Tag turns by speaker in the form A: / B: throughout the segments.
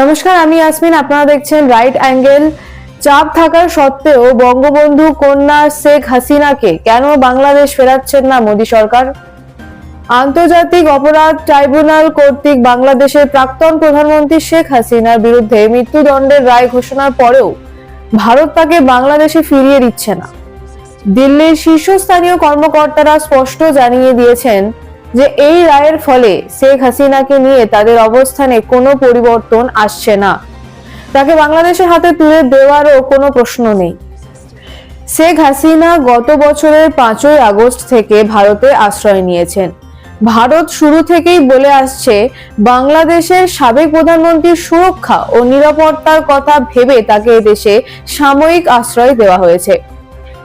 A: নমস্কার, আমি আসমিন আপনারা দেখছেন রাইট অ্যাঙ্গেল চাপ থাকার সত্ত্বেও বঙ্গবন্ধু কন্যা শেখ হাসিনাকে কেন বাংলাদেশ ফেরাচ্ছেন না মোদী সরকার? আন্তর্জাতিক অপরাধ ট্রাইব্যুনাল কর্তৃক বাংলাদেশের প্রাক্তন প্রধানমন্ত্রী শেখ হাসিনার বিরুদ্ধে মৃত্যুদণ্ডের রায় ঘোষণার পরেও ভারত তাকে বাংলাদেশে ফিরিয়ে দিচ্ছে না। দিল্লির শীর্ষস্থানীয় কর্মকর্তারা স্পষ্ট জানিয়ে দিয়েছেন যে এই রায়ের ফলে শেখ হাসিনাকে নিয়ে তাদের অবস্থানে কোনো পরিবর্তন আসছে না। তাকে বাংলাদেশের হাতে তুলে দেওয়ারও কোনো প্রশ্ন নেই। শেখ হাসিনা গত বছরের পাঁচই আগস্ট থেকে ভারতে আশ্রয় নিয়েছেন। ভারত শুরু থেকেই বলে আসছে, বাংলাদেশের সাবেক প্রধানমন্ত্রীর সুরক্ষা ও নিরাপত্তার কথা ভেবে তাকে দেশে সাময়িক আশ্রয় দেওয়া হয়েছে।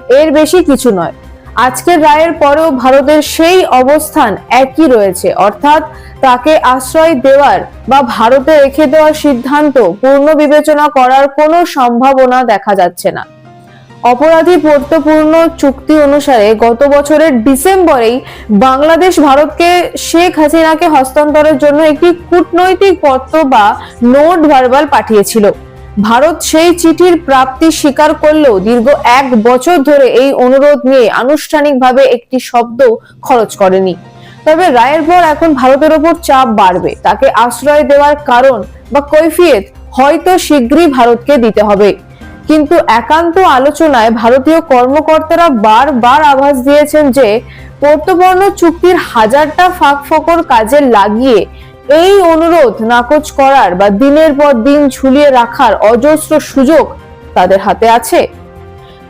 A: এর বেশি কিছু নয়। আজকের রায়ের পরেও ভারতের সেই অবস্থান একই রয়েছে। অর্থাৎ তাকে আশ্রয় দেওয়ার বা ভারতে রেখে দেওয়ার সিদ্ধান্ত পূর্ণ বিবেচনা করার কোনো সম্ভাবনা দেখা যাচ্ছে না। অপরাধী পূর্ণ চুক্তি অনুসারে গত বছরের ডিসেম্বরেই বাংলাদেশ ভারতকে শেখ হাসিনাকে হস্তান্তরের জন্য একটি কূটনৈতিক পত্র বা নোট ভার্বাল পাঠিয়েছিল। ভারত সেই চিঠির প্রাপ্তি স্বীকার করলেও দীর্ঘ এক বছর ধরে এই অনুরোধ নিয়ে আনুষ্ঠানিকভাবে একটি শব্দ খরচ করেনি। তবে রায়ের পর এখন ভারতের ওপর চাপ বাড়বে। তাকে আশ্রয় দেওয়ার কারণ বা কৈফিয়ত হয়তো শীঘ্রই ভারতকে দিতে হবে। কিন্তু একান্ত আলোচনায় ভারতীয় কর্মকর্তারা বারবার আভাস দিয়েছেন যে, পর্তবর্ণ চুক্তির হাজারটা ফাঁক ফোকর কাজে লাগিয়ে এই অনুরোধ নাকচ করার বা দিনের পর দিন ঝুলিয়ে রাখার অজস্র সুযোগ তাদের হাতে আছে।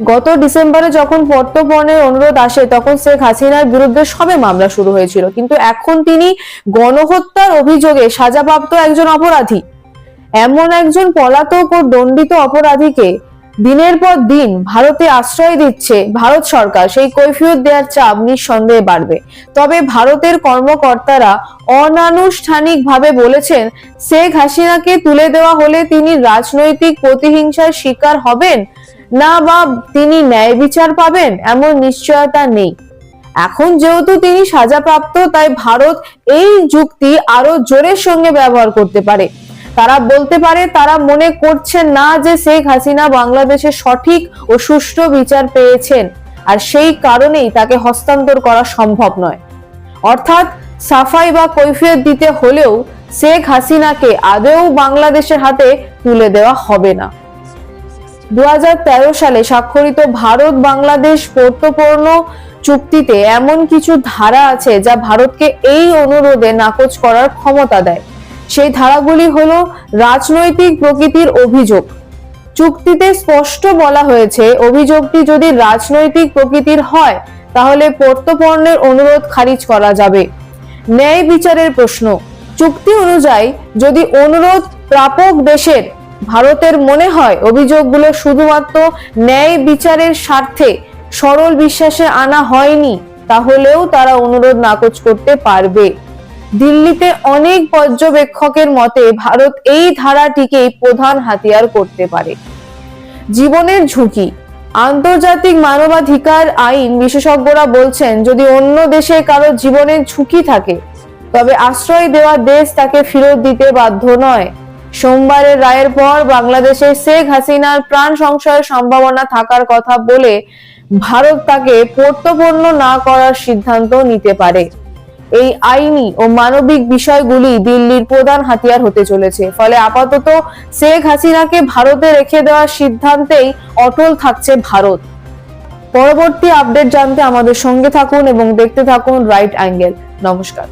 A: গত ডিসেম্বরে যখন পর্তপণের অনুরোধ আসে, তখন শেখ হাসিনার বিরুদ্ধে সবে মামলা শুরু হয়েছিল। কিন্তু এখন তিনি গণহত্যার অভিযোগে সাজাপ্রাপ্ত একজন অপরাধী। এমন একজন পলাতক ও দণ্ডিত অপরাধীকে দিনের পর দিন ভারতে আশ্রয় দিচ্ছে ভারত সরকার, সেই কৈফিয়ত দেওয়ার চাপ নিঃসন্দেহে বাড়বে। তবে ভারতের কর্মকর্তারা অনানুষ্ঠানিকভাবে বলেছেন, শেখ হাসিনাকে তুলে দেওয়া হলে তিনি রাজনৈতিক প্রতিহিংসার শিকার হবেন না বা তিনি ন্যায় বিচার পাবেন এমন নিশ্চয়তা নেই। এখন যেহেতু তিনি সাজাপ্রাপ্ত, তাই ভারত এই যুক্তি আরও জোরের সঙ্গে ব্যবহার করতে পারে। তারা বলতে পারে, তারা মনে করছেন না যে শেখ হাসিনা বাংলাদেশে সঠিক ও সুষ্ঠু বিচার পেয়েছেন। আর সেই কারণেই তাকে হস্তান্তর করা সম্ভব নয়। অর্থাৎ সাফাই বা কৈফিয়ত দিতে হলেও শেখ হাসিনাকে আদৌ বাংলাদেশের হাতে তুলে দেওয়া হবে না। দু হাজার তেরো সালে স্বাক্ষরিত ভারত বাংলাদেশ পর্তপূর্ণ চুক্তিতে এমন কিছু ধারা আছে যা ভারতকে এই অনুরোধে নাকচ করার ক্ষমতা দেয়। সেই ধারাগুলি হল রাজনৈতিক প্রকৃতির অভিযোগ। চুক্তিতে স্পষ্ট বলা হয়েছে, অভিযোগটি যদি রাজনৈতিক প্রকৃতির হয়, তাহলে পর্তপর্ণের অনুরোধ খারিজ করা যাবে। ন্যায় বিচারের প্রশ্ন। চুক্তি অনুযায়ী যদি অনুরোধ প্রাপক দেশের, ভারতের মনে হয়, অভিযোগগুলো শুধুমাত্র ন্যায় বিচারের স্বার্থে সরল বিশ্বাসে আনা হয়নি, তাহলেও তারা অনুরোধ নাকচ করতে পারবে। দিল্লিতে অনেক পর্যবেক্ষকের মতে ভারত এই ধারাটিকেই প্রধান হাতিয়ার করতে পারে। জীবনের ঝুঁকি, আন্তর্জাতিক মানবাধিকার আইন বিশেষজ্ঞরা বলছেন, যদি অন্য দেশে কারও জীবনের ঝুঁকি থাকে, তবে আশ্রয় দেওয়া দেশ তাকে ফেরত দিতে বাধ্য নয়। সোমবারের রায়ের পর বাংলাদেশে শেখ হাসিনার প্রাণ সংশয়ের সম্ভাবনা থাকার কথা বলে ভারত তাকে পর্তপন্ন না করার সিদ্ধান্ত নিতে পারে। এই আইনি ও মানবিক বিষয়গুলি দিল্লির প্রধান হাতিয়ার হতে চলেছে। ফলে আপাতত শেখ হাসিনাকে ভারতে রেখে দেওয়ার সিদ্ধান্তেই অটল থাকছে ভারত। পরবর্তী আপডেট জানতে আমাদের সঙ্গে থাকুন এবং দেখতে থাকুন রাইট অ্যাঙ্গেল নমস্কার।